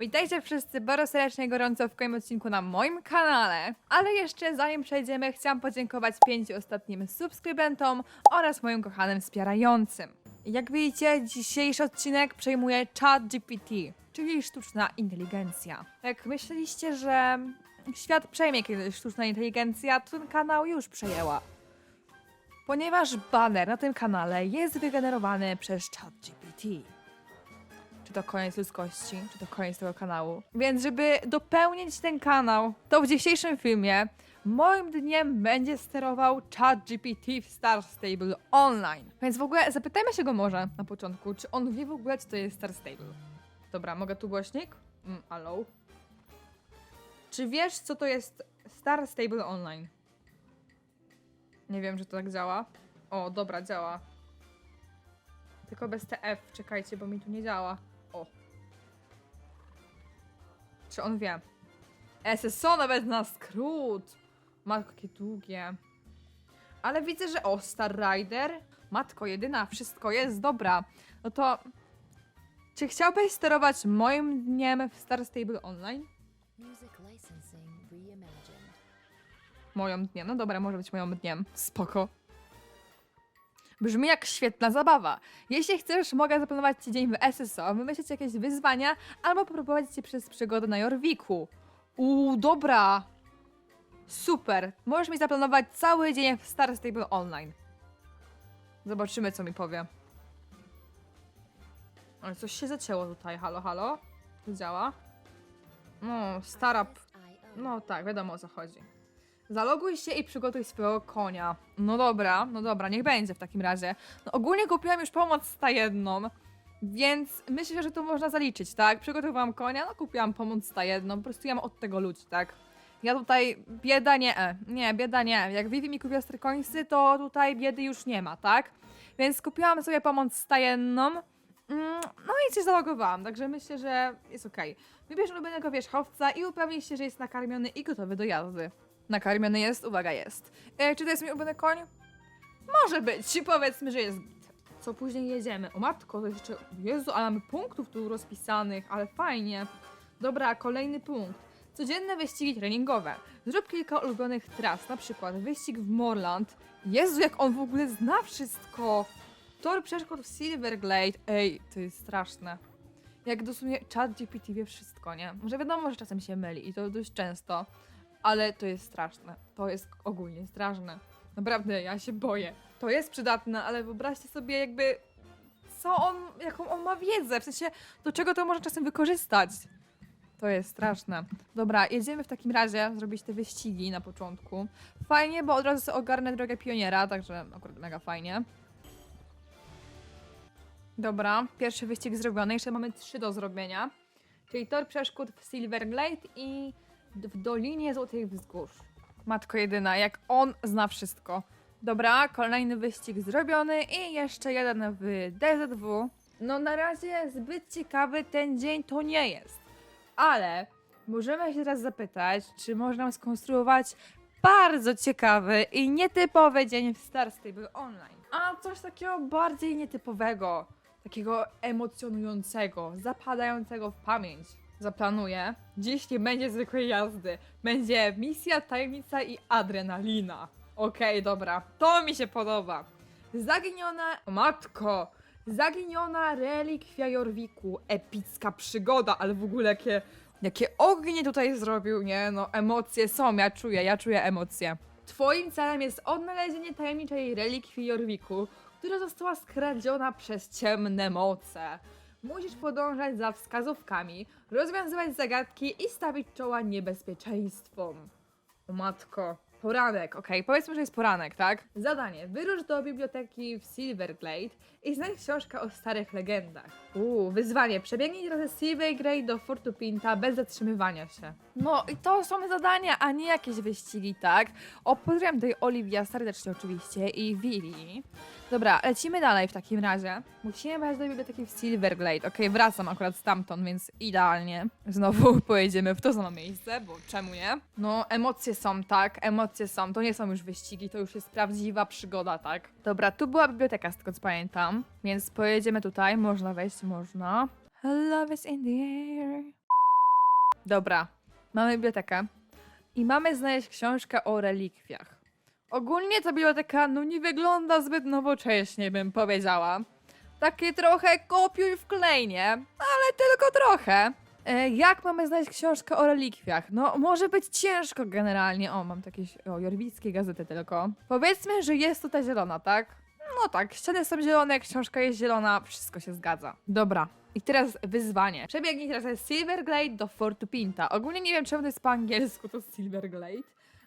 Witajcie wszyscy bardzo serdecznie gorąco w kolejnym odcinku na moim kanale. Ale jeszcze zanim przejdziemy, chciałam podziękować pięciu ostatnim subskrybentom oraz moim kochanym wspierającym. Jak widzicie, dzisiejszy odcinek przejmuje ChatGPT, czyli sztuczna inteligencja. Jak myśleliście, że świat przejmie kiedyś sztuczna inteligencja, to ten kanał już przejęła. Ponieważ baner na tym kanale jest wygenerowany przez ChatGPT to koniec ludzkości, czy to koniec tego kanału. Więc żeby dopełnić ten kanał, to w dzisiejszym filmie moim dniem będzie sterował ChatGPT w Star Stable Online. Więc w ogóle zapytajmy się go może na początku, czy on wie w ogóle, co to jest Star Stable. Dobra, mogę tu głośnik? Mm, hello? Czy wiesz, co to jest Star Stable Online? Nie wiem, że to tak działa. O, dobra, działa. Tylko bez TF, czekajcie, bo mi tu nie działa. Czy on wie? SSO nawet na skrót. Matko, jakie długie. Ale widzę, że o, Star Rider. Matko, jedyna, wszystko jest, dobra. No to... Czy chciałbyś sterować moim dniem w Star Stable Online? Moją dniem. No dobra, może być moją dniem. Spoko. Brzmi jak świetna zabawa. Jeśli chcesz, mogę zaplanować Ci dzień w SSO, wymyślić jakieś wyzwania, albo poprowadzić Cię przez przygodę na Jorwiku. Uuu, dobra! Super! Możesz mi zaplanować cały dzień w Star Stable Online. Zobaczymy, co mi powie. Ale coś się zacięło tutaj. Halo, halo? To działa? No, startup. No tak, wiadomo o co chodzi. Zaloguj się i przygotuj swojego konia. No dobra, no dobra, niech będzie w takim razie. No ogólnie kupiłam już pomoc stajedną, więc myślę, że to można zaliczyć, tak? Przygotowałam konia, no kupiłam pomoc stajedną, po prostu ja mam od tego ludzi, tak? Ja tutaj, bieda nie, e, nie, bieda nie. Jak Vivi mi kupiła strykońsy, to tutaj biedy już nie ma, tak? Więc kupiłam sobie pomoc stajenną, mm, no i się zalogowałam, także myślę, że jest okej. Wybierz ulubionego wierzchowca i upewnij się, że jest nakarmiony i gotowy do jazdy. Nakarmiony jest? Uwaga, jest. E, czy to jest mój ulubiony koń? Może być, powiedzmy, że jest git. Co później jedziemy? O matko, to jeszcze... Jezu, ale mamy punktów tu rozpisanych, ale fajnie. Dobra, kolejny punkt. Codzienne wyścigi treningowe. Zrób kilka ulubionych tras, na przykład wyścig w Morland. Jezu, jak on w ogóle zna wszystko! Tor przeszkód w Silverglade. Ej, to jest straszne. Jak dosłownie chat GPT wie wszystko, nie? Może wiadomo, że czasem się myli i to dość często, ale to jest straszne. To jest ogólnie straszne. Naprawdę, ja się boję. To jest przydatne, ale wyobraźcie sobie jakby co on, jaką on ma wiedzę, w sensie do czego to może czasem wykorzystać. To jest straszne. Dobra, jedziemy w takim razie zrobić te wyścigi na początku. Fajnie, bo od razu sobie ogarnę drogę pioniera, także akurat mega fajnie. Dobra, pierwszy wyścig zrobiony, jeszcze mamy trzy do zrobienia. Czyli tor przeszkód w Silverglade i w Dolinie Złotych Wzgórz. Matko jedyna, jak on zna wszystko. Dobra, kolejny wyścig zrobiony i jeszcze jeden w DZW. No na razie zbyt ciekawy ten dzień to nie jest. Ale możemy się teraz zapytać, czy można skonstruować bardzo ciekawy i nietypowy dzień w Star Stable Online. A coś takiego bardziej nietypowego, takiego emocjonującego, zapadającego w pamięć. Zaplanuję. Dziś nie będzie zwykłej jazdy. Będzie misja, tajemnica i adrenalina. Okej, dobra. To mi się podoba. Zaginiona... Matko! Zaginiona relikwia Jorwiku. Epicka przygoda, ale w ogóle jakie... Jakie ognie tutaj zrobił, nie? No, emocje są, ja czuję, ja czuję emocje. Twoim celem jest odnalezienie tajemniczej relikwii Jorwiku, która została skradziona przez ciemne moce. Musisz podążać za wskazówkami, rozwiązywać zagadki i stawić czoła niebezpieczeństwom. O matko. Poranek, okej, powiedzmy, że jest poranek, tak? Zadanie. Wyrusz do biblioteki w Silverglade i znajdź książkę o starych legendach. Uuu, wyzwanie. Przebiegnij trasę Silverglade do Fortu Pinta bez zatrzymywania się. No i to są zadania, a nie jakieś wyścigi, tak? O, pozdrawiam tutaj Olivia serdecznie oczywiście i Willy. Dobra, lecimy dalej w takim razie. Musimy wejść do biblioteki w Silverglade. Okej, wracam akurat stamtąd, więc idealnie. Znowu pojedziemy w to samo miejsce, bo czemu nie? No, emocje są, tak? Emocje są. To nie są już wyścigi, to już jest prawdziwa przygoda, tak? Dobra, tu była biblioteka, z tego co pamiętam. Więc pojedziemy tutaj. Można wejść, można. Love is in the air. Dobra, mamy bibliotekę i mamy znaleźć książkę o relikwiach. Ogólnie ta biblioteka no nie wygląda zbyt nowocześnie, bym powiedziała. Takie trochę kopiuj wklej, nie? Ale tylko trochę. E, jak mamy znaleźć książkę o relikwiach? No, może być ciężko generalnie. O, mam takie o, jorwickie gazety tylko. Powiedzmy, że jest tutaj zielona, tak? No tak, ściany są zielone, książka jest zielona, wszystko się zgadza. Dobra. I teraz wyzwanie. Przebiegnij teraz z Silverglade do Fortu Pinta. Ogólnie nie wiem, czemu to jest po angielsku to Silverglade,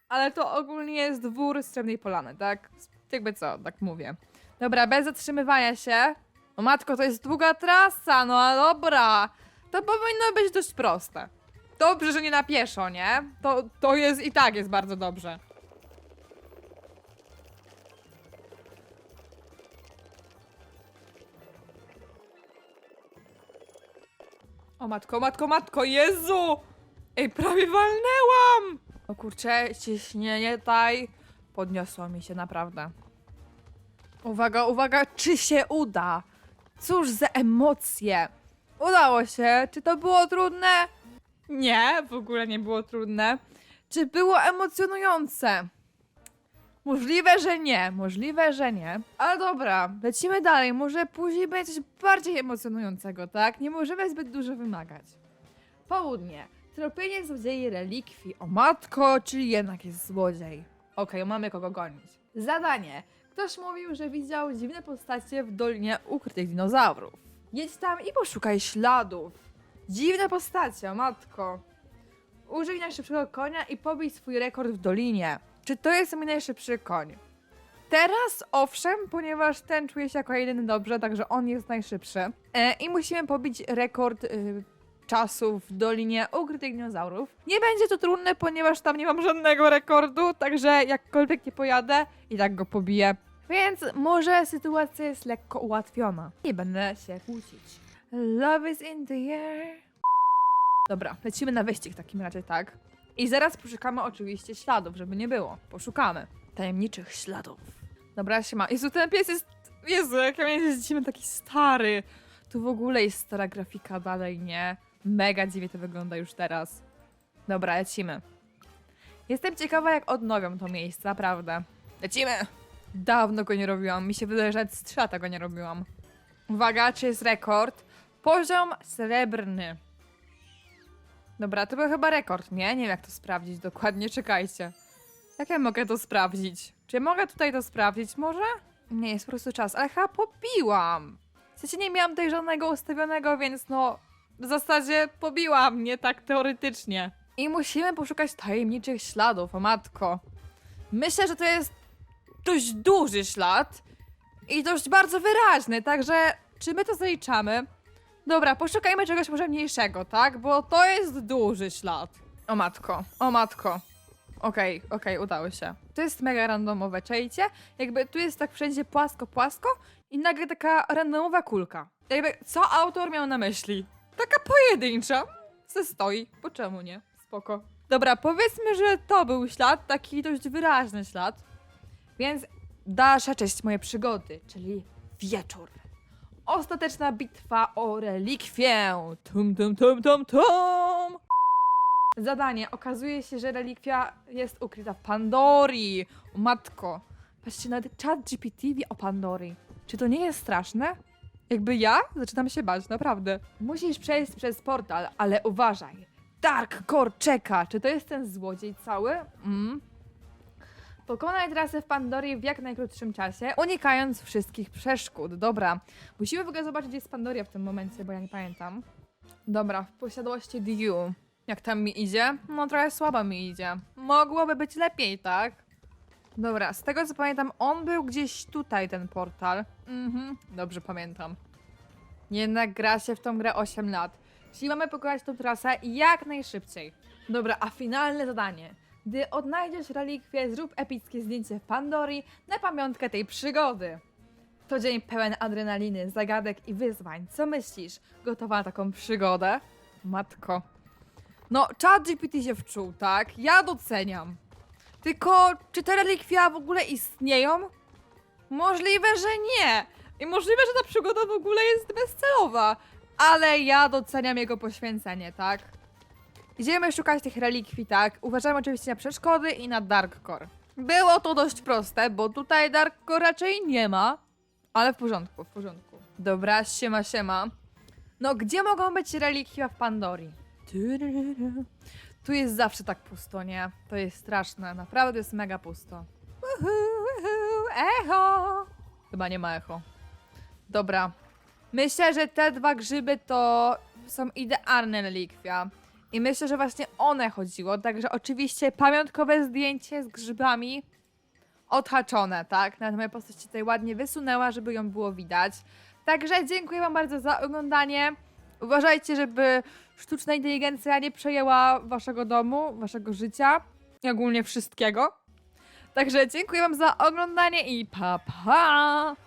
ale to ogólnie jest dwór Srebrnej Polany, tak? Jakby co, tak mówię. Dobra, bez zatrzymywania się. O matko, to jest długa trasa, no a dobra. To powinno być dość proste. Dobrze, że nie na pieszo, nie? To, to jest i tak jest bardzo dobrze. O matko, matko, matko, Jezu! Ej, prawie walnęłam! O kurczę, ciśnienie taj. Podniosło mi się naprawdę. Uwaga, uwaga, czy się uda? Cóż za emocje! Udało się. Czy to było trudne? Nie, w ogóle nie było trudne. Czy było emocjonujące? Możliwe, że nie, możliwe, że nie. Ale dobra, lecimy dalej. Może później będzie coś bardziej emocjonującego, tak? Nie możemy zbyt dużo wymagać. Południe. Tropienie złodziei relikwii. O matko, czyli jednak jest złodziej. Okej, mamy kogo gonić. Zadanie. Ktoś mówił, że widział dziwne postacie w Dolinie Ukrytych Dinozaurów. Jedź tam i poszukaj śladów. Dziwne postacie, o matko. Użyj najszybszego konia i pobij swój rekord w Dolinie. Czy to jest mój najszybszy koń? Teraz owszem, ponieważ ten czuje się jako jedyny dobrze, także on jest najszybszy. E, I musimy pobić rekord y, czasu w Dolinie Ukrytych Dinozaurów. Nie będzie to trudne, ponieważ tam nie mam żadnego rekordu, także jakkolwiek nie pojadę, i tak go pobiję. Więc może sytuacja jest lekko ułatwiona. Nie będę się kłócić. Love is in the air. Dobra, lecimy na wyścig w takim razie, tak? I zaraz poszukamy oczywiście śladów, żeby nie było. Poszukamy. Tajemniczych śladów. Dobra, siema. Jezu, ten pies jest... Jezu, jak ja jest taki stary. Tu w ogóle jest stara grafika dalej, nie? Mega dziwnie to wygląda już teraz. Dobra, lecimy. Jestem ciekawa, jak odnowią to miejsce, naprawdę. Lecimy! Dawno go nie robiłam. Mi się wydaje, że z 3 lata go nie robiłam. Uwaga, czy jest rekord? Poziom srebrny. Dobra, to był chyba rekord, nie? Nie wiem, jak to sprawdzić dokładnie. Czekajcie. Jak ja mogę to sprawdzić? Czy ja mogę tutaj to sprawdzić może? Nie, jest po prostu czas, ale chyba pobiłam. W sensie nie miałam tutaj żadnego ustawionego, więc no... W zasadzie pobiłam mnie tak teoretycznie. I musimy poszukać tajemniczych śladów, o matko. Myślę, że to jest dość duży ślad i dość bardzo wyraźny, także czy my to zaliczamy? Dobra, poszukajmy czegoś może mniejszego, tak? Bo to jest duży ślad. O matko, o matko. Okej, okej, udało się. To jest mega randomowe, czajcie? Jakby tu jest tak wszędzie płasko, płasko i nagle taka randomowa kulka. Jakby, co autor miał na myśli? Taka pojedyncza. Se stoi, bo czemu nie? Spoko. Dobra, powiedzmy, że to był ślad, taki dość wyraźny ślad. Więc dalsza część mojej przygody, czyli wieczór. Ostateczna bitwa o relikwię. Tum, tum, tum, tum, tum. Zadanie. Okazuje się, że relikwia jest ukryta w Pandorii. Matko. Patrzcie, nawet chat GPT wie o Pandorii. Czy to nie jest straszne? Jakby ja zaczynam się bać, naprawdę. Musisz przejść przez portal, ale uważaj. Dark Core czeka. Czy to jest ten złodziej cały? Mm. Pokonaj trasę w Pandorii w jak najkrótszym czasie, unikając wszystkich przeszkód. Dobra, musimy w ogóle zobaczyć, gdzie jest Pandoria w tym momencie, bo ja nie pamiętam. Dobra, w posiadłości Diu. Jak tam mi idzie? No trochę słabo mi idzie. Mogłoby być lepiej, tak? Dobra, z tego co pamiętam, on był gdzieś tutaj, ten portal. Mhm, dobrze pamiętam. Jednak gra się w tą grę 8 lat. Czyli mamy pokonać tą trasę jak najszybciej. Dobra, a finalne zadanie. Gdy odnajdziesz relikwię, zrób epickie zdjęcie w Pandorii na pamiątkę tej przygody. To dzień pełen adrenaliny, zagadek i wyzwań. Co myślisz? Gotowa na taką przygodę? Matko. No, chat GPT się wczuł, tak? Ja doceniam. Tylko, czy te relikwia w ogóle istnieją? Możliwe, że nie. I możliwe, że ta przygoda w ogóle jest bezcelowa. Ale ja doceniam jego poświęcenie, tak? Idziemy szukać tych relikwii, tak? Uważamy oczywiście na przeszkody i na Darkcore. Było to dość proste, bo tutaj Darkcore raczej nie ma. Ale w porządku, w porządku. Dobra, siema, siema. No, gdzie mogą być relikwia w Pandorii? Tu jest zawsze tak pusto, nie? To jest straszne, naprawdę jest mega pusto. Uhu, echo! Chyba nie ma echo. Dobra. Myślę, że te dwa grzyby to są idealne relikwia. I myślę, że właśnie one chodziło. Także oczywiście pamiątkowe zdjęcie z grzybami odhaczone, tak? Nawet moja postać tutaj ładnie wysunęła, żeby ją było widać. Także dziękuję Wam bardzo za oglądanie. Uważajcie, żeby sztuczna inteligencja nie przejęła Waszego domu, Waszego życia i ogólnie wszystkiego. Także dziękuję Wam za oglądanie i pa pa!